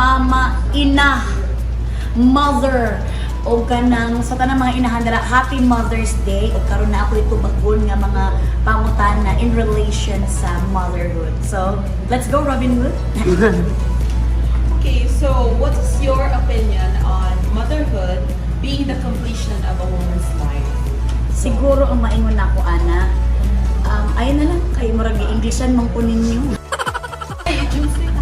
mama, ina, mother, o kanang sa tanang mga inahan dala Happy Mother's Day o karon na ako ito bagol nga mga pangutana in relation sa motherhood. So, let's go Robin Hood. Okay, so what is your opinion on motherhood being the completion of a woman's life? Siguro ang maingon nako ana. Um, ayun na lang kay murag Englishan man ko ninyo.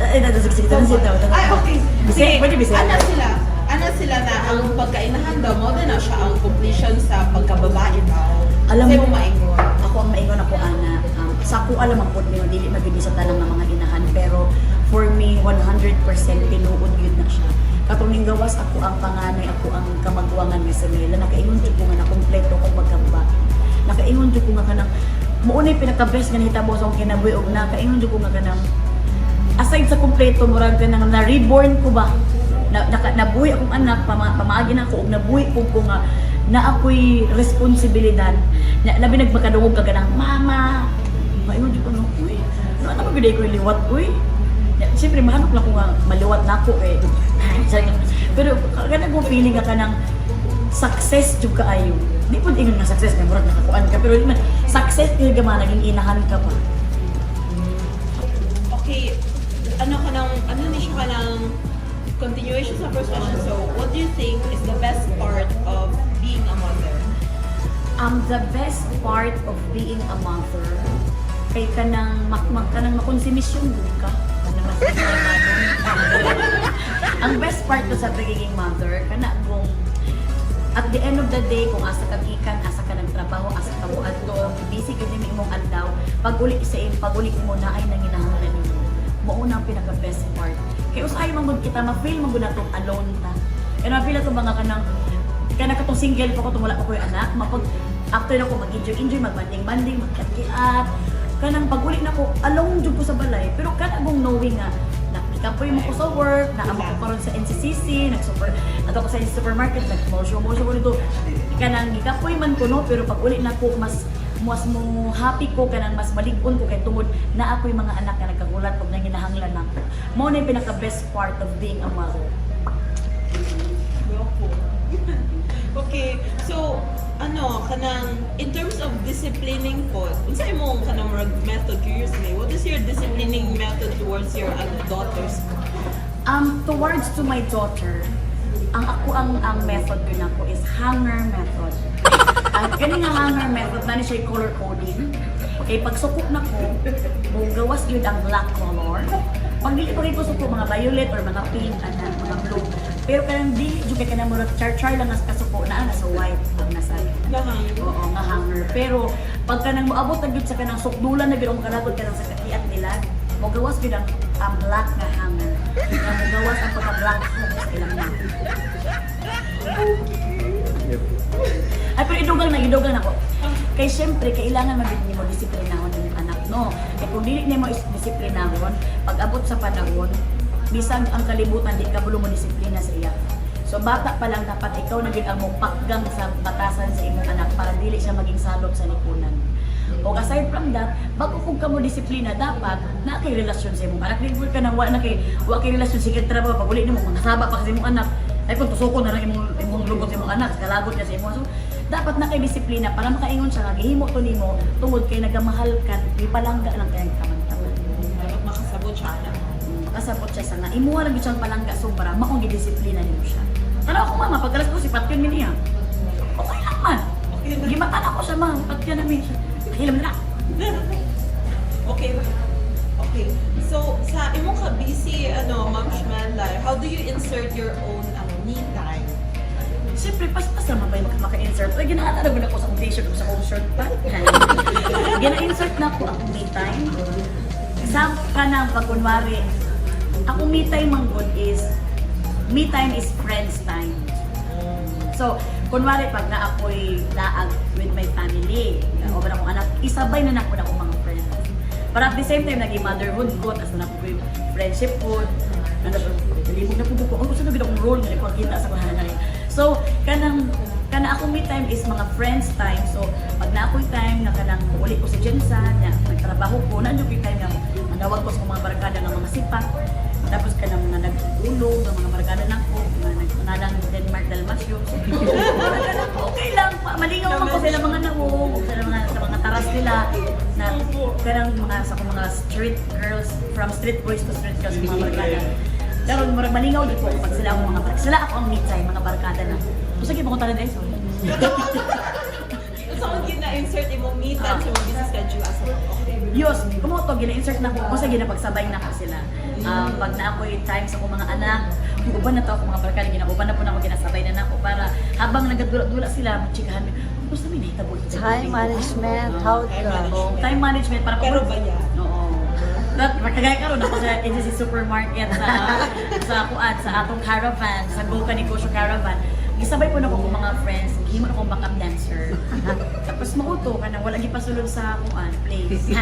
Ay, dada sige sige sige. Ay, okay. Sige, pwede bisa. Ano sila? Ano sila na ang pagkainahan daw mo na siya ang completion sa pagkababae daw. Alam mo- maingon. Ako ang maingon ako ana. Um, sa ako alam ang niyo dili magidi sa tanang nga mga inahan pero for me 100% tinuod yun na siya. Katuning gawas ako ang panganay, ako ang kamagwangan ni Samela. Nakaingon jud ko nga na kompleto kong pagkababae. Nakaingon jud ko nga kanang muunay pinaka-best nga nahitabo sa akong kinabuhi og nakaingon jud ko nga kanang aside sa kumpleto murag ka nang na-reborn ko ba na, naka, nabuhi akong anak pama, pamaagi na ako ug nabuhi ko ko nga na ako'y responsibilidad na labi nagpakadungog ka ganang mama maingon jud ko no uy no ano ba ko liwat uy Siyempre, mahanap lang ko nga maliwat na ako eh. Pero kagana ko feeling ka kanang success jud kaayo. Di po ingon nga success, may murag nakakuan ka. Pero di success yun ka man, naging inahan ka pa. Ano ka nang, ano ni siya ka ng continuation sa first question. So, what do you think is the best part of being a mother? Um, the best part of being a mother kay kanang mak mak kanang makonsumisyon gud ka mas ang best part ko sa pagiging mother kana kung at the end of the day kung asa ka gikan asa ka nagtrabaho asa ka mo adto busy gud ni imong adlaw pag uli sa im pag uli mo na ay nanginahanglan nimo mao na ang pinaka best part. Kay usahay man gud kita ma-feel man gud natong alone ta. And ma-feel ato mga kanang kaya katong single pa ko tumula ko yung anak mapag after na ko mag-enjoy enjoy magbanding banding magkat-kiat. Kanang pag uli na ko alone jud ko sa balay pero kana kong knowing nga nakikapoy mo ko sa work na amo ko karon sa NCCC nag super ato ko sa supermarket nag motion ko nito. Kanang gikapoy man ko no? Pero pag uli na ko mas mas mo happy ko kanang mas malig-on ko kay tungod na ako'y mga anak nga nagkagulat pag nanginahanglan nako mo na yung pinaka best part of being a mother Okay, so ano kanang in terms of disciplining po, unsa imong kanang method curious me? What is your disciplining method towards your ano, daughters? Um, towards to my daughter, ang ako ang ang method ko nako is hanger method. Ang kani nga hanger method na ni siya color coding. Kay pag sukok na ko, mo gawas yun ang black color. Pag dili pa ko suko mga violet or mga pink ana mga blue. Pero kanang di jud kay kanang murag char-char lang as kasuko na nasa white ang nasa. Oo, nga hanger. Pero pag kanang moabot na sa kanang sukdulan na gyud ang kanagod kanang sa kakiat nila, mo gawas gyud ang ang black nga hanger. Nga mo gawas ang pagka-black sa ilang na. Ay, pero idugang na, idugang na ko. Kay syempre, kailangan mabit mo disiplinahon ng anak, no? Kaya kung dili niya mo is disiplinahon, pag abot sa panahon, bisag ang kalibutan, di ka mo disiplina sa iya. So bata pa lang dapat ikaw na gyud ang mupakgang sa batasan sa imong anak para dili siya maging salop sa lipunan. O aside from that, bago kung kamo disiplina, dapat na kay relasyon sa imong anak. Dili ka nang wala na kay wa kay relasyon sige trabaho pag uli nimo masaba pa sa imong anak. Ay kung tusukon na lang imong imong lugot imong anak, kalagot niya sa imong. So, dapat na kay disiplina para makaingon siya nga gihimo to nimo tungod kay nagamahal ka, ipalangga lang kay kamantaman. Dapat makasabot siya na. Kasabot siya sa nga imuha lang gyud palangga sobra, maong gidisiplina nimo siya. Tanaw ako mama, pagkalas ko si Patyon min niya. Okay lang man. Okay na. Gimatan ako siya ma'am, Patyon namin siya. Hilam na. Okay. Okay. So, sa imong ka busy ano, mom Shman life, how do you insert your own me time? Siyempre, pas-pas naman ba yung maka-insert? Ay, ginahanap na ako sa akong t-shirt o sa akong shirt pa. Gina-insert na ako ang me time. Sa ka na pag kunwari, ako me time ang good is, me time is friends time. So, kunwari pag na ako'y laag with my family, o ba akong anak, isabay na na ako na akong mga friends. Para at the same time, naging motherhood ko, tapos na ako yung friendship ko, ano ba, nalibog na po ko, ang gusto na gid akong role, nga kita sa kahanan na rin. So, kanang, kana ako me time is mga friends time. So, pag na ako'y time, na kanang uli ko sa Jensa, na nagtrabaho ko, na yung time nga, manawag ko sa mga barkada ng mga sipak, Tapos ka ng mga nag-ulo, ng mga markada ng ko, mga nagpanalang Denmark Dalmasyo. okay lang, malingaw man ko sila mga nawong, sa mga, sa mga taras nila, na karang mga sa mga street girls, from street boys to street girls, mga barkada. Pero murag malingaw dito pag sila ang mga barkada. Sila ako ang mitsay, mga barkada na. Gusto ko mga tanan sorry. So, kung gina-insert imong meetan sa mga busy schedule as well. Okay. Yos, kumo to gina-insert na ko kasi ginapagsabay na ko sila. Um, pag na ako yung time sa akong mga anak, uban na to ako mga barkada, ginauban na po na ako ginasabay na nako para habang nagadula-dula sila, magchikahan mi. Gusto mi nahitabo. Time management, how Time to... management. Time management para Pero bayan. Makagaya karon ako sa agency supermarket sa sa kuan sa atong caravan, sa Go Ka Negosyo Caravan. Gisabay ko na ko mga friends, gihimo na akong backup dancer. Tapos mauto ka na wala gipasulod sa kuan place.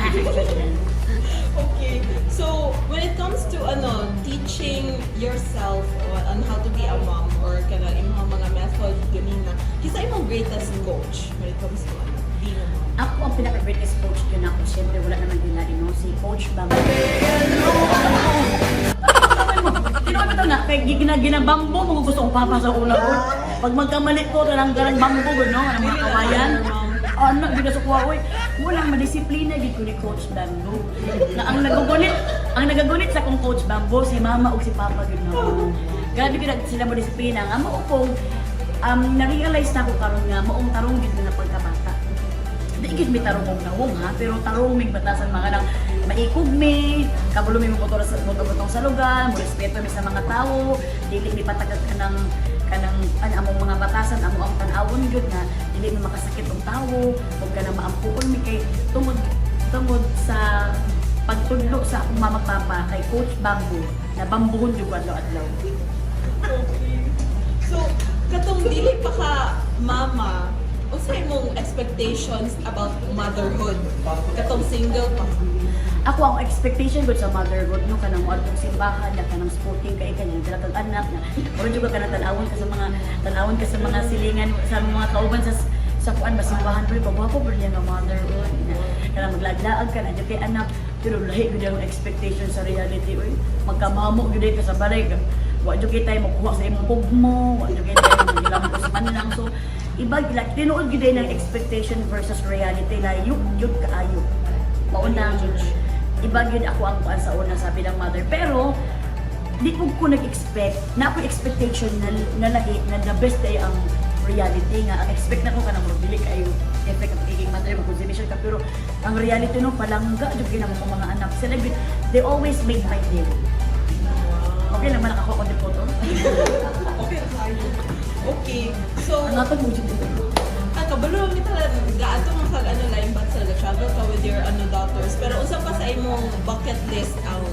Okay. So, when it comes to ano, teaching yourself on how to be a mom or kana imong mga method ganina, kisa imong greatest coach when it comes to ano. Ako ang pinaka-greatest coach na ako, siyempre wala naman din natin, no? Si Coach Bang. Tinoy ba ito na? Kaya gina- ginabambo mo gusto kong papa sa ulo ko. Pag magkamali ko, garang garang bambo no? Ang mga kawayan. Ano, di na sa kuha, uy. Walang madisiplina, di ko ni Coach Bambo. Na ang nagagunit, ang nagagunit sa kong Coach Bambo, si Mama o si Papa, yun no? Grabe ko na sila madisiplina. Nga mo kong, um, na-realize na ko karon nga, maong tarong gid na pagkabata. Gid mi tarong og nawong ha, pero tarong mig batasan mga nang maikog mi, kabulo mi motor sa motor sa lugar, mo respeto mi sa mga tawo, dili mi patagat kanang kanang ano among mga batasan amo ang tan-awon gyud nga dili mi makasakit og tawo, ug kanang maampuon mi kay tungod tungod sa pagtudlo sa akong mama papa kay Coach Bamboo na bambuhon jud adlaw-adlaw. Okay. So, katong dili pa ka mama, unsa imong expectations about motherhood? Katong single pa. Ako ang expectation ko sa motherhood no kanang mo atong simbahan na kanang sporting kay kanang dala anak na oro jud ka kanang tan-awon ka sa mga tan-awon ka sa mga silingan sa mga kauban sa sa kuan masimbahan pero pag ako pero nga motherhood na kanang maglaglaag ka na jud kay anak pero lahi gud ang expectation sa reality oy magkamamo gud ka sa balay wa jud kay tayo makuha sa imong pugmo wa jud kay tayo magilampo sa kanilang so iba like tinuod gid ng expectation versus reality layo jud kaayo mauna iba gyud ako ang kuan sa una sabi ng mother. Pero di ko ko nag-expect na ako expectation na na lahi na the best day ang reality nga. Ang expect na ko kanang dili kayo effect ang pagiging mother mo consumption ka. Pero ang reality no palangga jud ginamo ko mga anak. Sila gyud they always made my day. Okay lang man ako on the photo. Okay. Okay. So, ang atong mo jud Ah, kabalo mi talaga gaato man kag ano lain ba sa travel ka with your ano daughters? Pero unsa pa sa imong bucket list ang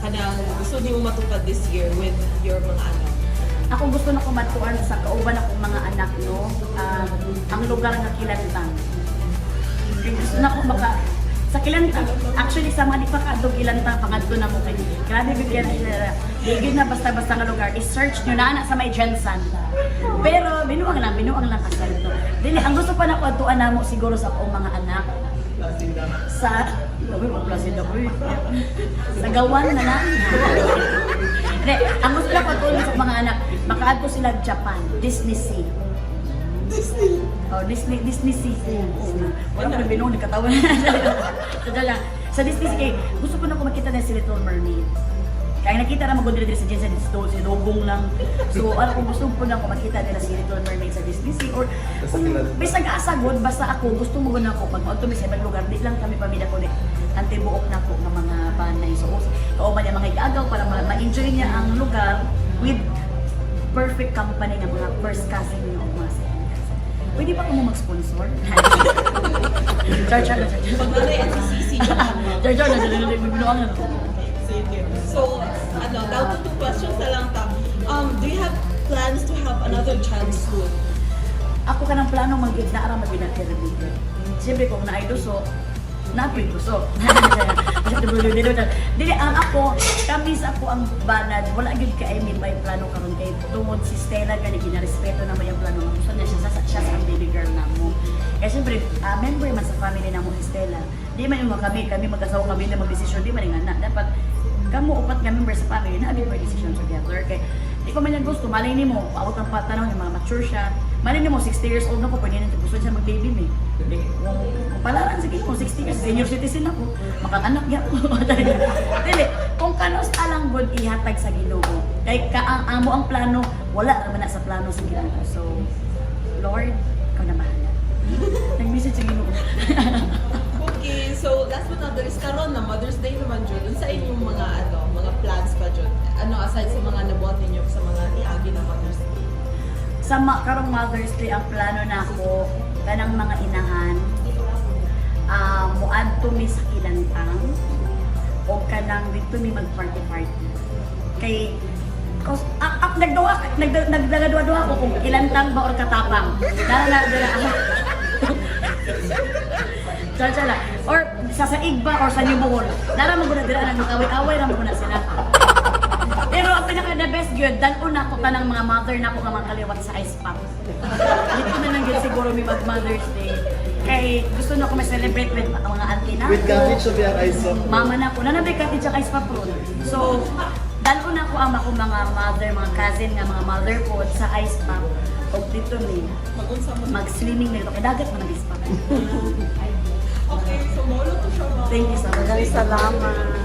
kanang gusto nimo matupad this year with your mga ano ako gusto na kumatuan sa kauban akong mga anak no? Um, ang lugar nga kilantang Kaya gusto na ko baka sa kilantang actually sa mga di pa kadog kilantang pangadto na mo kay grabe gyud yan sila di na basta-basta nga lugar. I-search nyo na ana sa may Jensen. Pero binuang lang binuang lang kasi ito. Dili ang gusto pa na ko atuan namo siguro sa akong mga anak. Sa Uy, magplasid ako eh. Sa gawan na lang. Hindi, ang gusto ko tulong sa mga anak, makaad ko sila Japan, Disney Sea. Oh, Disney, Disney Sea. Oh, wala ko na binong, nagkatawa na. so, dala, sa Disney Sea, eh, gusto ko na ko makita na si Little Mermaid. Kaya nakita na mag sa Jensen, sa si Dogong lang. So, ano kung gusto ko na ko makita nila si Little Mermaid sa Disney Sea or kung may sag-asagod, basta ako, gusto mo na ako, pag mag sa ibang lugar, di lang kami pamilya ko, ante buok na ko ng mga banay. So, kauban niya mga igagaw para ma- ma-enjoy niya ang lugar with perfect company ng mga first cousin niyo cousin. Pwede ba ko mo mag-sponsor? Char, char, char, pag nanay at si Sisi Char, char, char, char, char, binuang na. Sige. So, ano, daw to two questions na lang ta. Um, do you have plans to have another child soon? Ako ka ng plano mag-gig na arang mag-binatira dito. Siyempre kung naay duso, napoy duso. Dili ang ako, kami sa ako ang banad, wala gyud kay may may plano karon kay tungod si Stella gani ginarespeto na may plano mo. Gusto niya siya sa siya ang baby girl namo. Kaya siyempre, ah, member man sa family namo si Stella. Di man yung kami, kami mag-asawa kami na mag-desisyon, di man yung anak. Dapat kamo upat nga members sa family na abi decision together kay di ko man yan gusto. Malay nimo paabot ang patanaw ni mga mature siya. Malay nimo 60 years old na ko pwede na gusto siya mag-baby me. Di kung palaran sige kung 60 years senior citizen ako. Makaanak ya ako. Dili kung kanos alang bod ihatag sa Ginoo kay ka ang amo ang plano wala naman na sa plano sa Ginoo so Lord ikaw na bahala. Nag-message sa Ginoo Okay, so last but not least, karon na Mother's Day naman Jud, sa inyong mga ano, mga plans pa Jud? Ano aside sa mga nabuhat ninyo sa mga iagi na Mother's Day? sa ma karong Mother's Day ang plano nako kanang mga inahan ah muadto mi sa kilantang o kanang dito mi mag party party kay Cause, ak, ak, nagduwa, nag, nagdagadwa-dwa ako kung kilantang ba or katapang. Dara na, dara Tsala, tsala. Or sa saig ba or sa nibuhon. Dara mo guna dira nang away-away ra mo guna sila. Pero ang pinaka the best good, dan una ko kanang mga mother na ko nga mga kaliwat sa ice pop. Dito na lang gyud siguro mi mag Mother's Day. Kay gusto na ko ma-celebrate with mga auntie na With ko. Gatich of your ice pop. Mama na ko, nanabay ka sa ice pop road. So, dan una ko ang ako mga mother, mga cousin nga mga mother po sa ice pop. O dito ni mag-swimming na ito. Kay dagat man ang ice pop. Thank you so much. Maraming salamat.